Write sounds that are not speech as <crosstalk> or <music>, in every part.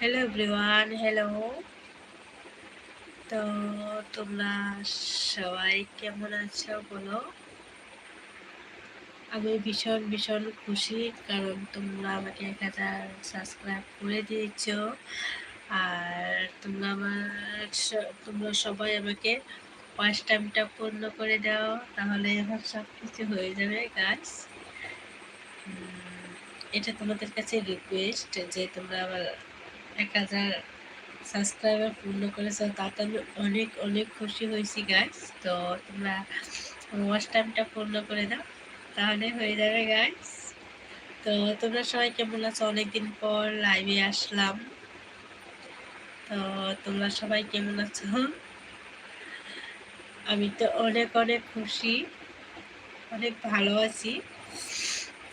Hello everyone hello তো তোমরা সবাই কেমন আছো বলো? আমি ভীষণ ভীষণ খুশি কারণ তোমরা আমাকে এক হাজার সাবস্ক্রাইব করে দিয়েছ। আর তোমরা আমার তোমরা সবাই আমাকে পাঁচ টাইমটা পূর্ণ করে দাও, তাহলে আমার সব কিছু হয়ে যাবে গাছ এটা তোমাদের কাছে রিকোয়েস্ট যে তোমরা আমার এক হাজার সাবস্ক্রাইবার পূর্ণ করেছ তাতে আমি অনেক অনেক খুশি হয়েছি গাছ তো তোমরা ওয়াচ টাইমটা পূর্ণ করে দাও, তাহলে হয়ে যাবে গাছ তো তোমরা সবাই কেমন আছো? অনেকদিন পর লাইভে আসলাম। তো তোমরা সবাই কেমন আছো? আমি তো অনেক অনেক খুশি, অনেক ভালো আছি।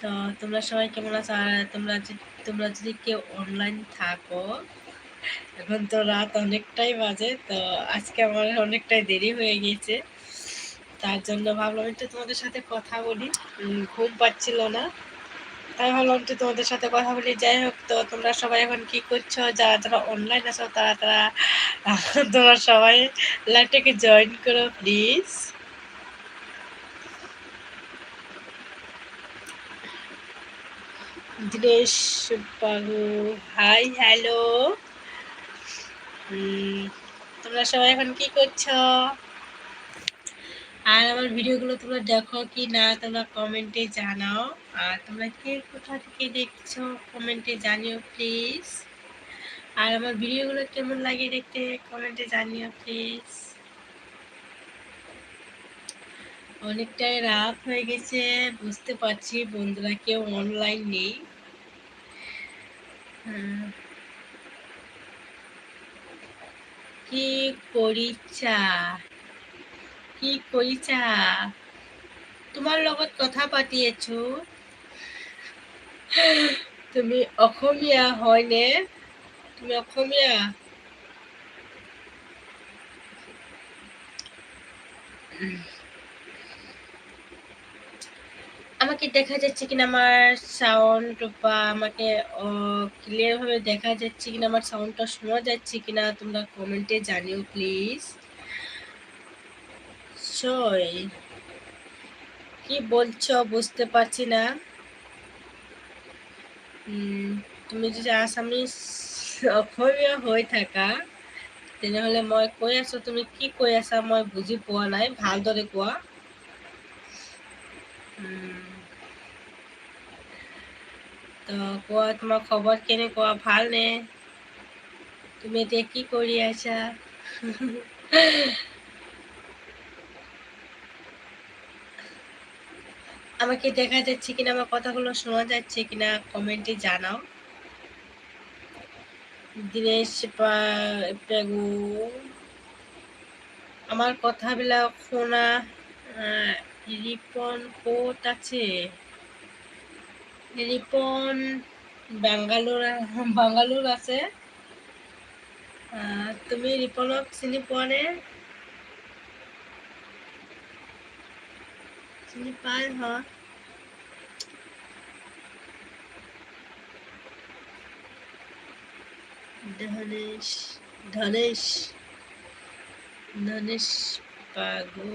তো তোমরা সবাই কেমন আছো? আর তোমরা তোমরা যদি কেউ অনলাইন থাকো, এখন তো রাত অনেকটাই বাজে, তো আজকে আমার অনেকটাই দেরি হয়ে গিয়েছে। তার জন্য ভাবলাম একটু তোমাদের সাথে কথা বলি। ঘুম পাচ্ছিল না। তাই ভাবলাম একটু তোমাদের সাথে কথা বলি। যাই হোক, তো তোমরা সবাই এখন কি করছ? যারা যারা অনলাইন আছো, তারা তারা, তোমরা সবাই লাইভটাকে জয়েন করো please Dinesh Babu, high, hello. তোমরা সবাই এখন কি করছ? আর আমার ভিডিওগুলো তোমরা দেখো কি না, তোমরা কমেন্টে জানাও। আর তোমরা কে কোথা থেকে দেখছ, কমেন্টে জানিও, প্লিজ। আর আমার ভিডিওগুলো কেমন লাগে দেখতে, কমেন্টে জানিও, প্লিজ। অনেকটাই রাত হয়ে গেছে, বুঝতে পারছি বন্ধুরা কেউ অনলাইন নেই। কি কৰিছা কি কৰিছা তোমাৰ লগত কথা পাতি আছো তুমি অসমীয়া হয়নে? তুমি অসমীয়া? আমাকে দেখা যাচ্ছে কিনা আমার সাউন্ড বা আমাকে ক্লিয়ারভাবে দেখা যাচ্ছে কিনা, আমার সাউন্ডটা শোনা যাচ্ছে কিনা, তোমরা কমেন্টে জানিও প্লিজ কি বলছো বুঝতে পারছি না। তুমি যদি আসামি অসমীয়া হৈ থাকা তেনেহ'লে মই কৈ আছোঁ? তুমি কি কৈ আছা? মই বুজি পোৱা নাই। ভালদৰে কোৱা। তো কোৱা তোমাৰ খবৰ কেনেকুৱা ভালনে তুমি এতিয়া কি কৰি আছা আমাকে দেখা যাচ্ছে কিনা, আমার কথাগুলো শোনা যাচ্ছে কিনা, কমেন্টে জানাও। দিনেশ পেগু আমার কথাবিলাক শুনা রিপন কোট আছে? রিপন বাঙ্গালোর বাঙ্গালোর আছে। তুমি রিপনক চিনি পোৱা নে? চিনি পাই হয় ধনেশ ধনেশ ধনেশ পাগু।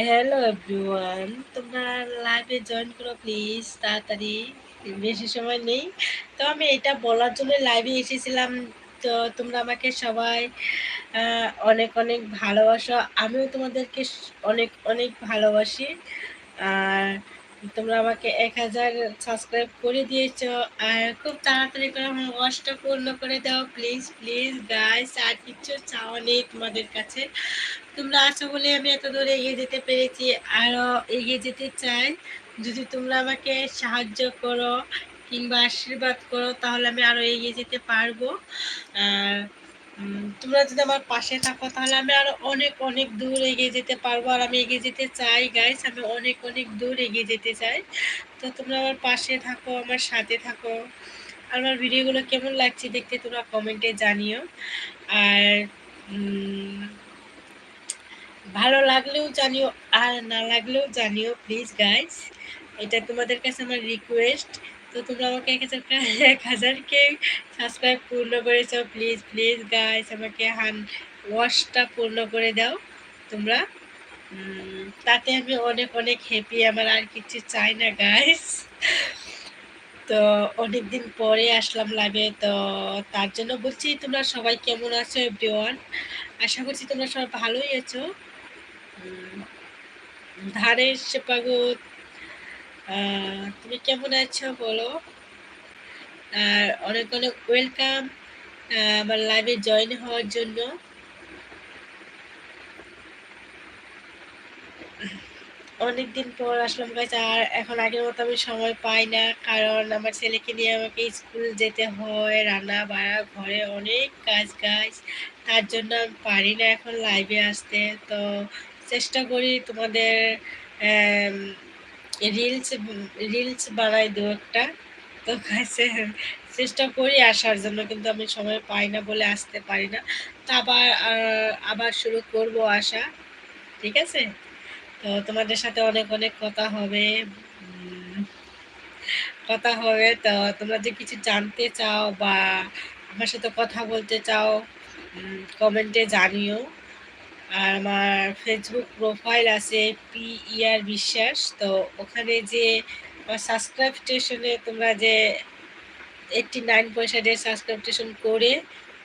হ্যালো এভরিওয়ান তোমরা লাইভে জয়েন করো প্লিজ তাড়াতাড়ি। বেশি সময় নেই। তো আমি এটা বলার জন্য লাইভে এসেছিলাম। তো তোমরা আমাকে সবাই অনেক অনেক ভালোবাসো। আমিও তোমাদেরকে অনেক অনেক ভালোবাসি। আর তোমরা আমাকে এক হাজার সাবস্ক্রাইব করে দিয়েছ আর খুব তাড়াতাড়ি করে আমার ওয়াশটা পূর্ণ করে দাও প্লিজ প্লিজ গাইস আর কিছু চাওয়া নেই তোমাদের কাছে। তোমরা আছো বলে আমি এত দূরে এগিয়ে যেতে পেরেছি আরও এগিয়ে যেতে চাই। যদি তোমরা আমাকে সাহায্য করো কিংবা আশীর্বাদ করো, তাহলে আমি আরও এগিয়ে যেতে পারব। আর তোমরা যদি আমার পাশে থাকো, তাহলে আমি আরও অনেক অনেক দূর এগিয়ে যেতে পারব। আর আমি এগিয়ে যেতে চাই গাইস আমি অনেক অনেক দূর এগিয়ে যেতে চাই। তো তোমরা আমার পাশে থাকো, আমার সাথে থাকো। আর আমার ভিডিওগুলো কেমন লাগছে দেখতে তোমরা কমেন্টে জানিও। আর ভালো লাগলেও জানিও, আর না লাগলেও জানিও প্লিজ গাইস এটা তোমাদের কাছে আমার রিকোয়েস্ট তো তোমরা আমাকে এক হাজার <laughs> এক হাজারকে সাবস্ক্রাইব পূর্ণ করেছ। প্লিজ প্লিজ গাইজ আমাকে হান ওয়াশটা পূর্ণ করে দাও। তোমরা তাতে আমি অনেক অনেক হ্যাপি আমার আর কিছু চাই না গাইজ তো অনেক দিন পরে আসলাম লাইভে তো তার জন্য বলছি, তোমরা সবাই কেমন আছো এভরিওয়ান আশা করছি তোমরা সবাই ভালোই আছো। ধারের সেপাগত তুমি কেমন আছো বলো? আর অনেক অনেক ওয়েলকাম আমার লাইভে জয়েন হওয়ার জন্য। অনেকদিন পর আসলাম গাছ আর এখন আগের মতো আমি সময় পাই না, কারণ আমার ছেলেকে নিয়ে আমাকে স্কুল যেতে হয়, রান্না বাড়া, ঘরে অনেক কাজ কাজ তার জন্য আমি পারি না এখন লাইভে আসতে। তো চেষ্টা করি তোমাদের রিলস রিলস বানাই দু একটা। তো কাছে চেষ্টা করি আসার জন্য, কিন্তু আমি সময় পাই না বলে আসতে পারি না। তো আবার আবার শুরু করব আসা ঠিক আছে? তো তোমাদের সাথে অনেক অনেক কথা হবে কথা হবে। তো তোমরা যে কিছু জানতে চাও বা আমার সাথে কথা বলতে চাও কমেন্টে জানিও। আর আমার ফেসবুক প্রোফাইল আছে পি ইয়ার বিশ্বাস তো ওখানে যে আমার সাবস্ক্রাইবটেশনে তোমরা যে এইটটি নাইন পয়সা দিয়ে সাবস্ক্রিপশন করে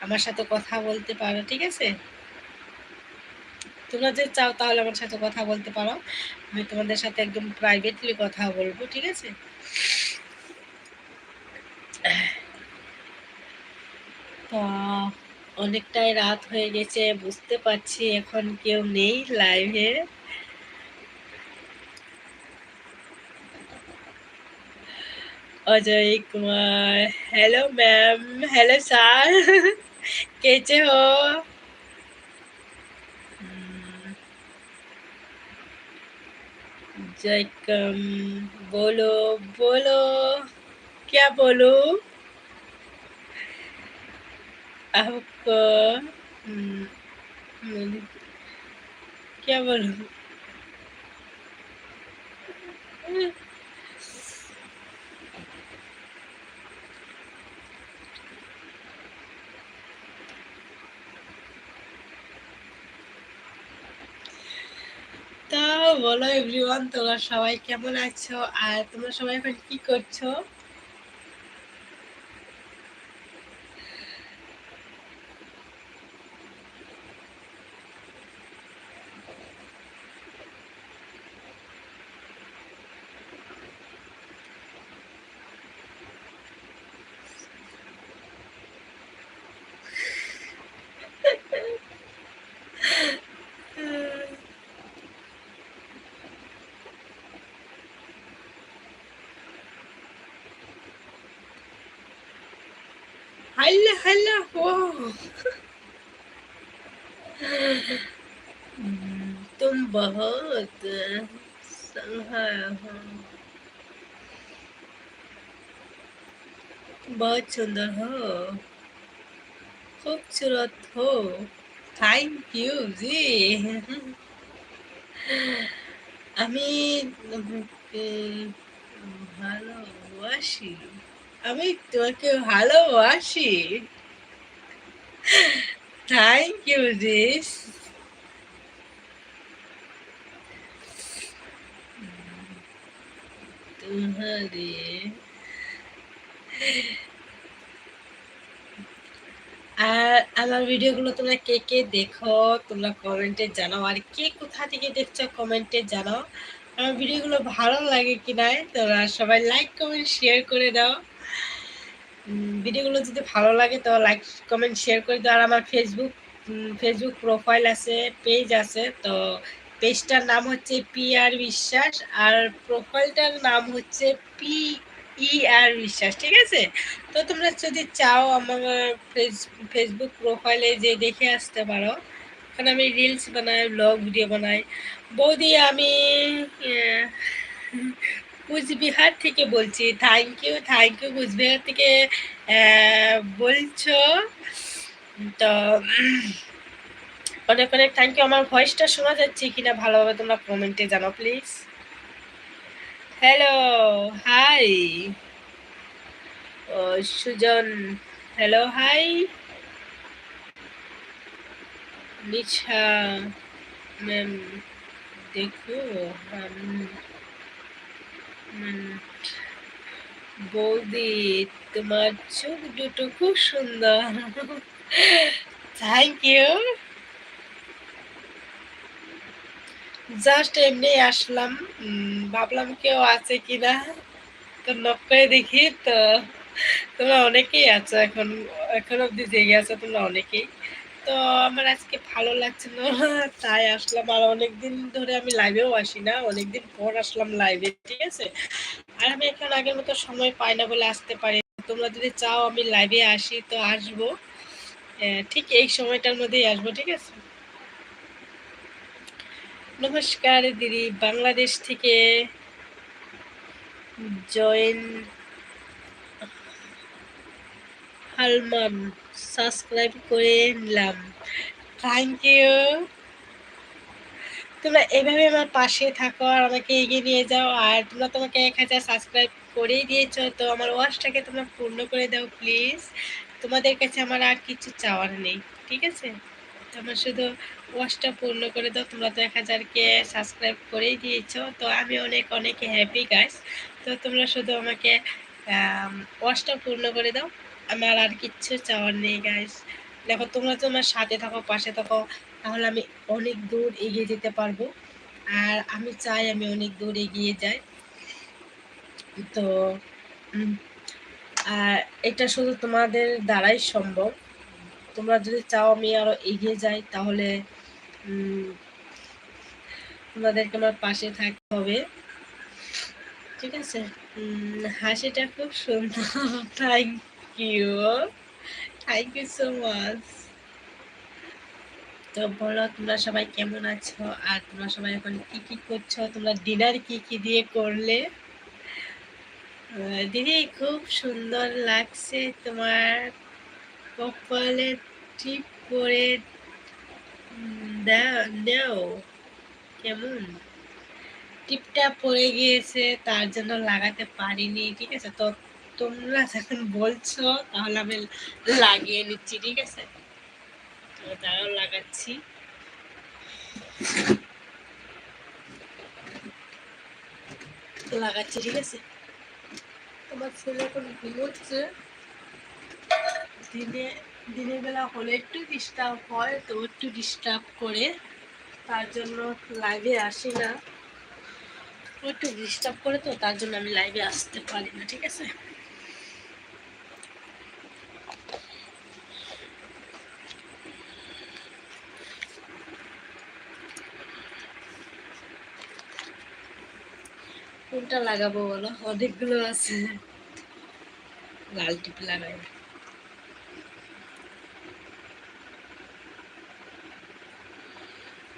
আমার সাথে কথা বলতে পারো, ঠিক আছে? তোমরা যে চাও তাহলে আমার সাথে কথা বলতে পারো। আমি তোমাদের সাথে একদম প্রাইভেটলি কথা বলব, ঠিক আছে? তো অনেকটাই রাত হয়ে গেছে বুঝতে পারছি এখন কেউ নেই লাইভে Ajay Kumar hello ma'am hello sir कैसे हो जयकम बोलो बोलो क्या बोलो आपको क्या बोलो তো বলো এভরিওয়ান তোমরা সবাই কেমন আছো আর তোমরা সবাই এখন কি করছো হাইলে হাইলে হো तुम बहुत बहुत सुंदर हो खूबसूरत हो থ্যাংক ইউ জি। আমি ভালোবাসি। আমি তোমাকে ভালোবাসি থ্যাংক ইউ দিস तुम्हारे আর আমার ভিডিওগুলো তোমরা কে কে দেখো তোমরা কমেন্টে জানাও আর কে কোথা থেকে দেখছো কমেন্টে জানাও আমার ভিডিওগুলো ভালো লাগে কি না তোমরা সবাই লাইক কমেন্ট শেয়ার করে দাও ভিডিওগুলো যদি ভালো লাগে, তো লাইক কমেন্ট শেয়ার করে দাও। আর আমার ফেসবুক ফেসবুক প্রোফাইল আছে পেজ আছে, তো পেজটার নাম হচ্ছে পি আর বিশ্বাস আর প্রোফাইলটার নাম হচ্ছে পি ই আর বিশ্বাস ঠিক আছে? তো তোমরা যদি চাও আমার ফেসবুক প্রোফাইলে যে দেখে আসতে পারো কারণ আমি রিলস বানাই ব্লগ ভিডিও বানাই। বৌদি, আমি কুচবিহার থেকে বলছি। Thank you thank you Cooch Behar থেকে বলছো? তো, অনেক অনেক থ্যাংক ইউ আমার ভয়েসটা শোনা যাচ্ছে কিনা ভালোভাবে তোমরা কমেন্টে জানো please hello hi O, Sujan hello hi Nisha ma'am দেখো বৌদি, তোমার চোখ দুটো খুব সুন্দর। থ্যাংক ইউ জাস্ট এমনি আসলাম। ভাবলাম কেউ আছে কিনা। তো নক দেখি তো। তোমরা অনেকেই আছো এখন এখন অব্দি জেগে আছো তোমরা অনেকেই। তো আমার আজকে ভালো লাগছে না, তাই আসলাম আর অনেকদিন ধরে আমি লাইভেও আসি না, অনেকদিন পর আসলাম লাইভে ঠিক আছে? আর আমি এখন আগের মতো সময় পাই না বলে আসতে পারি তোমরা যদি চাও আমি লাইভে আসি তো আসব। ঠিক এই সময়টার মধ্যেই আসব, ঠিক আছে? নমস্কার দিদি, বাংলাদেশ থেকে জয়েন হালমান। সাবস্ক্রাইব করে নিলাম। থ্যাংক ইউ তোমরা এভাবে আমার পাশে থাকো আর আমাকে এগিয়ে নিয়ে যাও। আর তোমরা তোমাকে এক হাজার সাবস্ক্রাইব করেই দিয়েছ, তো আমার ওয়াশটাকে তোমরা পূর্ণ করে দাও প্লিজ তোমাদের কাছে আমার আর কিছু চাওয়ার নেই, ঠিক আছে? তোমরা শুধু ওয়াশটা পূর্ণ করে দাও। তোমরা তো এক হাজারকে সাবস্ক্রাইব করেই দিয়েছ, তো আমি অনেক অনেক হ্যাপি গাইস তো তোমরা শুধু আমাকে ওয়াশটা পূর্ণ করে দাও। আমার আর কিচ্ছু চাওয়ার নেই গাইস দেখো, তোমরা তোমার সাথে থাকো, পাশে থাকো, তাহলে আমি অনেক দূর এগিয়ে যেতে পারব। আর আমি চাই আমি অনেক দূর এগিয়ে যাই। তো আর এটা শুধু তোমাদের দ্বারাই সম্ভব। তোমরা যদি চাও আমি আরও এগিয়ে যাই, তাহলে তোমাদেরকে আমার পাশে থাকতে হবে। ঠিক আছে? হাসিটা খুব সুন্দর। <laughs> Thank you thank you so much তো বলো, তোমরা সবাই কেমন আছো? আর তোমরা সবাই এখন কি কি করছ? তোমরা ডিনার কি কি দিয়ে করলে? দিদি, খুব সুন্দর লাগছে তোমার কপালে টিপ করে দাও কেমন? টিপটা পড়ে গিয়েছে, তার জন্য লাগাতে পারিনি, ঠিক আছে? তো তোমরা যখন বলছো, তাহলে আমি লাগিয়ে নিচ্ছি, ঠিক আছে? তারাও লাগাচ্ছি। লাগাচ্ছি, ঠিক আছে? তোমার ছেলে এখন ঘুমোচ্ছে। দিনে, দিনের বেলা হলে একটু ডিস্টার্ব হয়, তো একটু ডিস্টার্ব করে তার জন্য লাইভে আসি না। একটু ডিস্টার্ব করে তো তার জন্য আমি লাইভে আসতে পারি না, ঠিক আছে? কোনটা লাগাবো বলো? অনেকগুলো আছে। লাল টিপ লাগাই।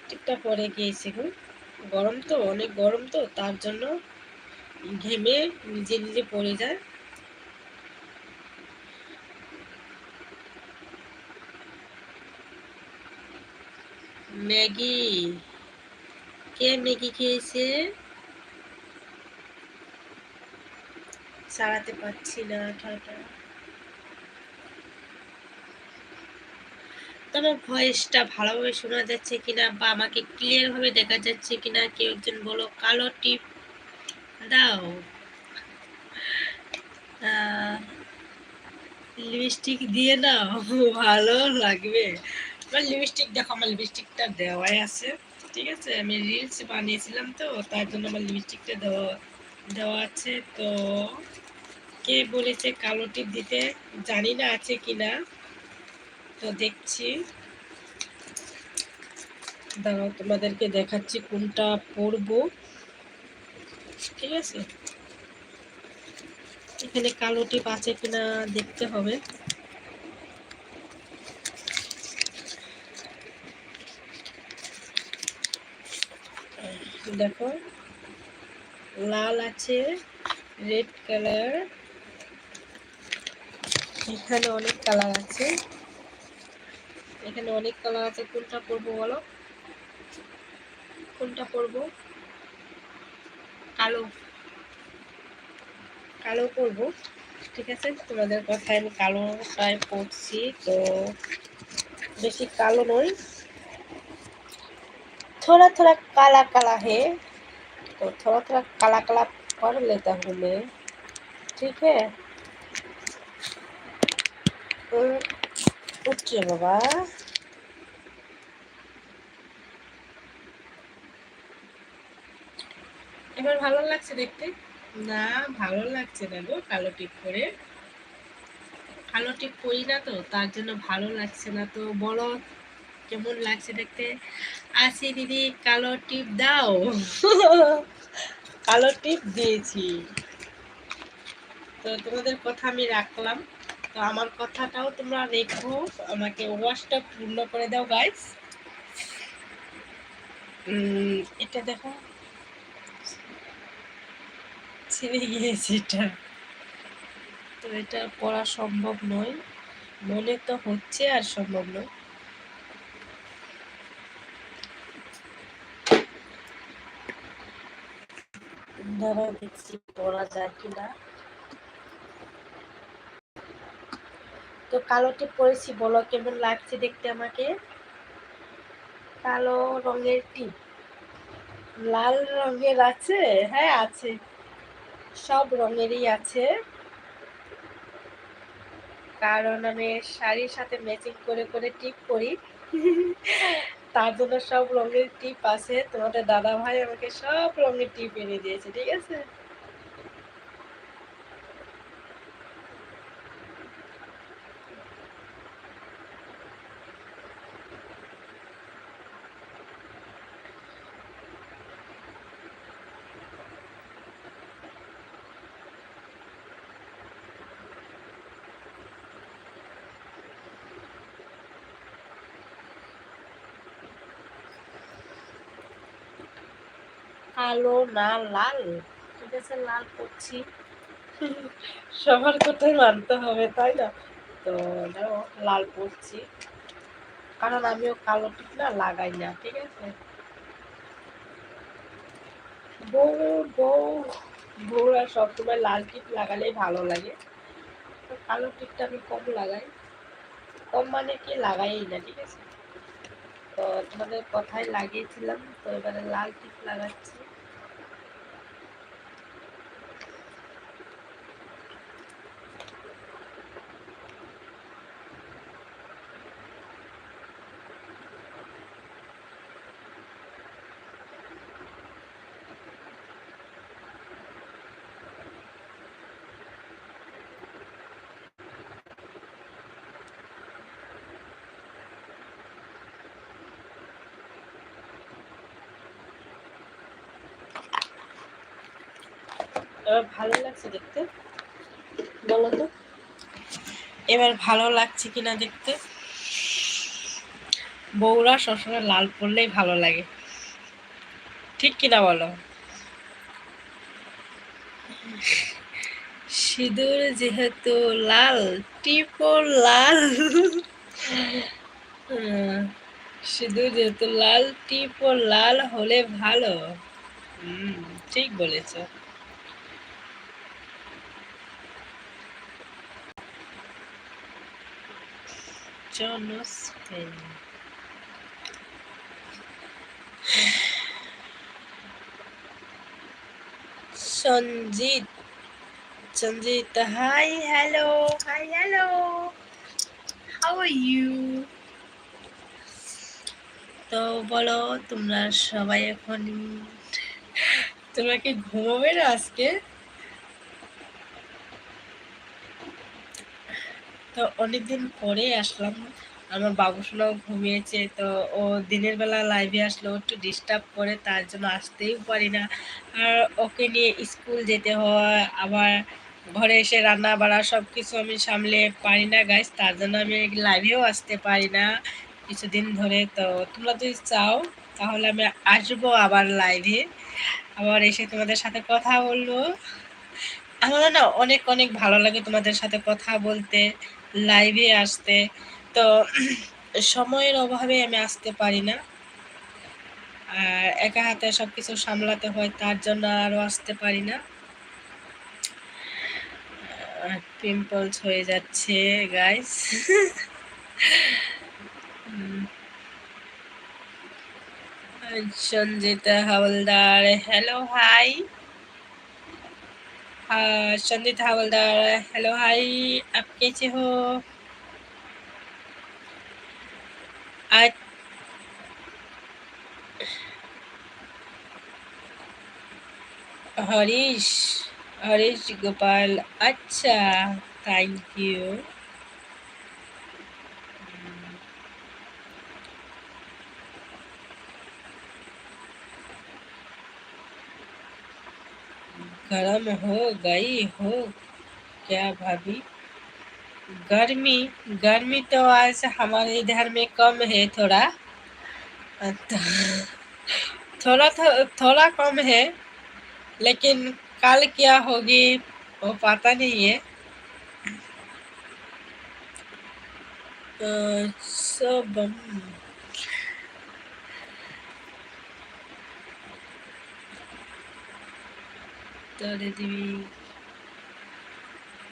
টিপটা পরে গিয়েছে গো। গরম তো, অনেক গরম তো, তার জন্য ঘেমে নিজে নিজে পড়ে যায়। ম্যাগি। কে ম্যাগি খেয়েছে? সারাতে পারছি না ঠান্ডা তবে ভয়েসটা ভালোভাবে শোনা যাচ্ছে কিনা বা আমাকে ক্লিয়ার ভাবে দেখা যাচ্ছে কিনা, কেউ একজন বলো, কালো টিপ দাও। লিপস্টিক দিয়ে নাও, ভালো লাগবে। আমার লিপস্টিক দেখো, আমার লিপস্টিকটা দেওয়াই আছে, ঠিক আছে? আমি রিলস বানিয়েছিলাম তো, তার জন্য আমার লিপস্টিকটা দেওয়া দেওয়া আছে, তো কে বলেছে কালো টিপ দিতে জানি না আছে কিনা। তো দেখছি। দাঁড়াও, তোমাদেরকে দেখাচ্ছি কোনটা পরবো। ঠিক আছে? এখানে কালো টিপ আছে কিনা দেখতে হবে। দেখো, লাল আছে রেড কালার এখানে অনেক কালার আছে এখানে অনেক কালার আছে কোনটা পরবো বলো কোনটা পরবো কালো কালো পরবো ঠিক আছে তোমাদের কথায় আমি কালোটাই পরছি তো বেশি কালো নয় थोड़ा थोड़ा काला काला है तो थोड़ा थोड़ा काला काला कर लेता हूँ मैं ठीक है উঠছে বাবা এবার ভালো লাগছে দেখতে? না, ভালো লাগছে না গো, কালো টিপ করে কালো টিপ করি না তো, তার জন্য ভালো লাগছে না তো। বলো, কেমন লাগছে দেখতে? আসি দিদি, কালো টিপ দাও। কালো টিপ দিয়েছি। তো তোমাদের কথা আমি রাখলাম। তো আমার কথাটাও তোমরা রেখো, আমাকে ওয়াশটা পূর্ণ করে দাও গাইস এটা দেখো। ছেড়ে গিয়েছে এটা। তো এটা পড়া সম্ভব নয়। মনে তো হচ্ছে আর সম্ভব নয়। দেখছি পড়া যায় কিনা। তো কালোটি পরেছি, বলো কেমন লাগছে দেখতে আমাকে? কালো রঙের টিপ। লাল রঙের আছে? হ্যাঁ আছে। সব রঙেরই আছে। কারণ আমি শাড়ির সাথে ম্যাচিং করে করে টিপ করি <laughs> তার জন্য সব রঙের টিপ আছে। তোমাদের দাদা ভাই আমাকে সব রঙের টিপ এনে দিয়েছে, ঠিক আছে? কালো না লাল? ঠিক আছে লাল করছি। <laughs> সবার কথাই মানতে হবে তাই না? তো দেখো লাল করছি। কারণ আমিও কালো টিপ না লাগাই না ঠিক আছে? বউ বউ বউরা সবসময় লাল টিপ লাগালেই ভালো লাগে। তো কালো টিপটা আমি কম লাগাই। কম মানে কি? লাগাই না ঠিক আছে? তো তোমাদের কথাই লাগিয়েছিলাম তো এবারে লাল টিপ লাগাচ্ছি। এবার ভালো লাগছে দেখতে? বলো তো। এবার ভালো লাগছে কিনা দেখতে? বউরা সবসময় লাল পরলেই ভালো লাগে। ঠিক কিনা বলো? সিঁদুর যেহেতু লাল, টিপও লাল। সিঁদুর যেহেতু লাল, টিপও লাল হলে ভালো। ঠিক বলেছ। Johnston. Sanjit. Sanjit, hi, hello, hi, hello. How are you? তো বলো তোমরা সবাই এখন তোমরা কি ঘুমাবে না আজকে তো অনেকদিন পরে আসলাম। আমার বাবুসোনাও ঘুমিয়েছে, তো ও দিনের বেলা লাইভে আসলো, একটু ডিস্টার্ব করে, তার জন্য আসতেই পারি না আর ওকে নিয়ে স্কুল যেতে হয় আবার ঘরে এসে রান্না বাড়া সব কিছু আমি সামলে পারি না গাইস তার জন্য আমি লাইভেও আসতে পারি না কিছুদিন ধরে। তো তোমরা যদি চাও, তাহলে আমি আসব আবার লাইভে আবার এসে তোমাদের সাথে কথা বলব। আমার না অনেক অনেক ভালো লাগে তোমাদের সাথে কথা বলতে। লাইভে আসতে। তো সময়ের অভাবে আমি আসতে পারি না। আর একা হাতে সব কিছু সামলাতে হয়, তার জন্য আরও আসতে পারি না। পিম্পলস হয়ে যাচ্ছে guys Sanjita Howlader hello hi Sandeep Hawaldar hello hi आप कैसे हो आज हरीश हरीश गोपाल अच्छा थैंक यू गर्म हो गई हो क्या भाभी? गर्मी गर्मी तो आज हमारे इधर में कम है थोड़ा। तो थोड़ा थो, थोड़ा कम है लेकिन कल क्या होगी वो पता नहीं है। तो सब উত্তরে দিবি।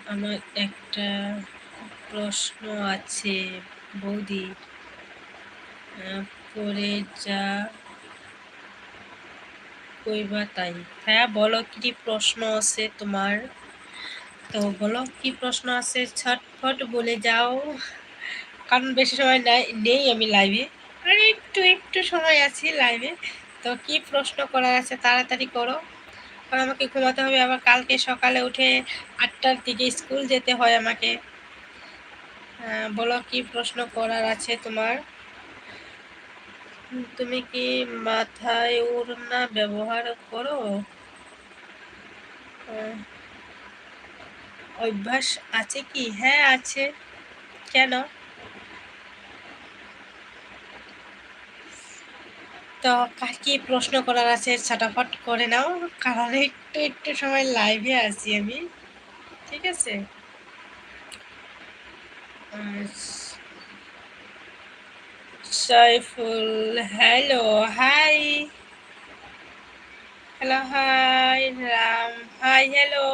আমার একটা প্রশ্ন আছে, বৌদি। পরে যা। কইবা তাই। হ্যাঁ বলো কি প্রশ্ন আছে তোমার? তো বলো কি প্রশ্ন আছে? ছটফট বলে যাও। কারণ বেশি সময় নাই, নেই আমি লাইভে আর একটু একটু সময় আছি লাইভে তো কি প্রশ্ন করার আছে তাড়াতাড়ি করো। কারণ আমাকে ঘুমাতে হবে। আবার কালকে সকালে উঠে আটটার দিকে স্কুল যেতে হয় আমাকে। বলো কি প্রশ্ন করার আছে তোমার? তুমি কি মাথায় ওড়না ব্যবহার করো? অভ্যাস আছে কি? হ্যাঁ আছে। কেন? তো কি প্রশ্ন করার আছে, ছটাফট করে নাও, কারণ একটু একটু সময় লাইভে আছি আমি। ঠিক আছে? Saiful hello hi hello hi Ram hi hello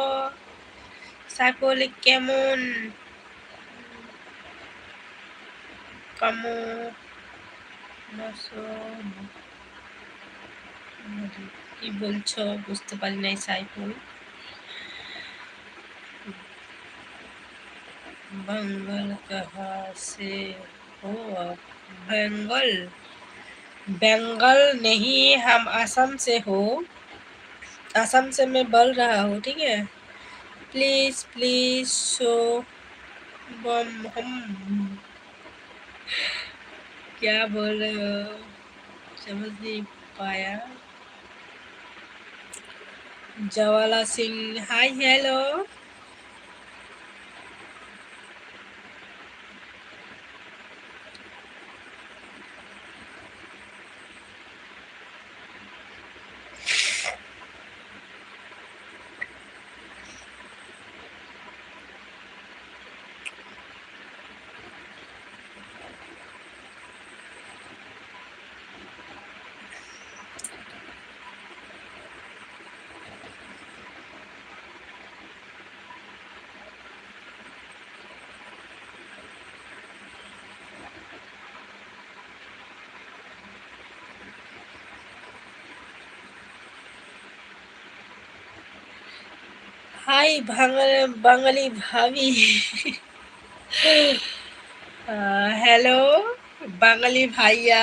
Saiful, কেমন? কেমন কি বলছো বুঝতে পারি নাই সাইফুল बंगल कहाँ से हो बंगल बंगल नहीं हम असम से हो असम से मैं बोल रहा हूँ ठीक है प्लीज प्लीज शो बम हम क्या बोल रहे हो समझ नहीं पाया Jawala Singh. Hi, hello. Hi Bangali ভাবি। হ্যালো, বাঙালি ভাইয়া।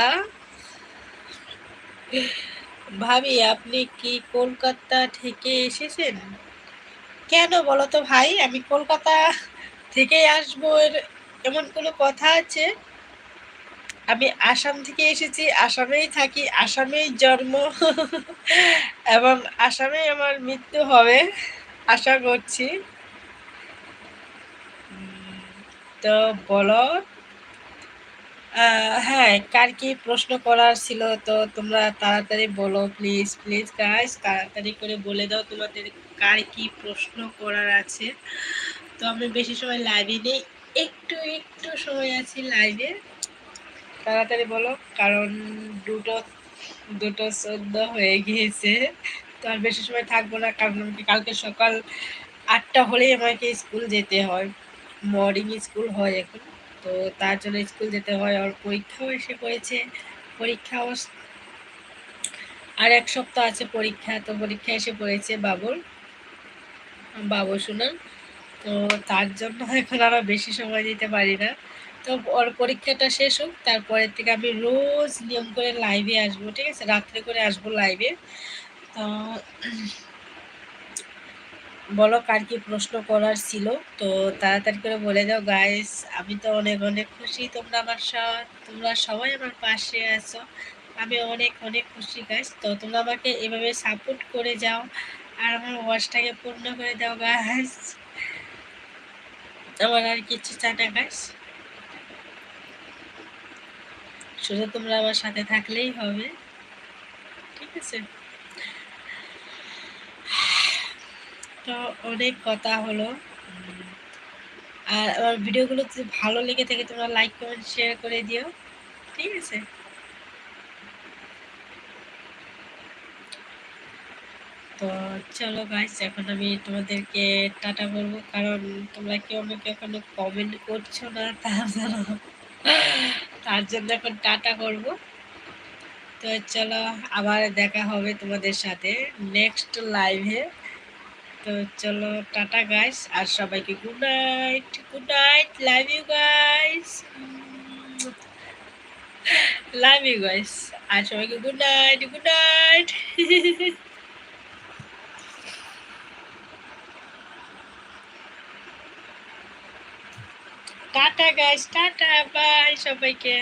ভাবি, আপনি কি কলকাতা থেকে এসেছেন? কেন বলো তো ভাই, আমি কলকাতা থেকে আসব, এর এমন কোনো কথা আছে? আমি আসাম থেকে এসেছি, আসামেই থাকি, আসামেই জন্ম, এবং আসামেই আমার মৃত্যু হবে। আশা করছি। তো বলো হ্যাঁ কার কি প্রশ্ন করার ছিল? তো তোমরা তাড়াতাড়ি বলো প্লিজ প্লিজ গাইস তাড়াতাড়ি করে বলে দাও তোমাদের কার কি প্রশ্ন করার আছে। তো আমি বেশি সময় লাইভে নেই, একটু একটু সময় আছি লাইভে তাড়াতাড়ি বলো, কারণ দুটো দুটো চোদ্দ হয়ে গিয়েছে। তো আর বেশি সময় থাকব না, কারণ আমাকে কালকে সকাল আটটা হলেই আমাকে স্কুল যেতে হয়। মর্নিং স্কুল হয় এখন, তো তার জন্য স্কুল যেতে হয়। আর পরীক্ষাও এসে পড়েছে, পরীক্ষাও আর এক সপ্তাহ আছে পরীক্ষা, তো পরীক্ষা এসে পড়েছে বাবুর, বাবু শোনার তো তার জন্য এখন আরও বেশি সময় দিতে পারি না। তো ওর পরীক্ষাটা শেষ হোক, তারপরের থেকে আমি রোজ নিয়ম করে লাইভে আসব, ঠিক আছে? রাত্রে করে আসব লাইভে তো, বলো কার কি প্রশ্ন করার ছিল? তো তাড়াতাড়ি করে বলে দাও গাইস আমি তো অনেক অনেক খুশি তোমরা আমার তোমরা সবাই আমার পাশে আছো। আমি অনেক অনেক খুশি গাইস তো তোমরা আমাকে এভাবে সাপোর্ট করে যাও আর আমার ওয়াশটাকে পূর্ণ করে দাও গাইস আমার আর কিছু চাই না গাইস শুধু তোমরা আমার সাথে থাকলেই হবে। ঠিক আছে? তো অনেক কথা হলো। আর আমার ভিডিওগুলো যদি ভালো লেগে থাকে তোমরা লাইক কমেন্ট শেয়ার করে দিও। ঠিক আছে? তো চলো গাইস এখন আমি তোমাদেরকে টাটা বলব। কারণ তোমরা কেউ আমাকে এখনও কমেন্ট করছ না, <laughs> তার জন্য তার জন্য এখন টাটা করব। তো চলো আবার দেখা হবে তোমাদের সাথে নেক্সট লাইভে তো চলো, টাটা গাইস আর সবাইকে good night good night love you guys love you guys আর সবাইকে good night good night tata guys tata bye সবাইকে।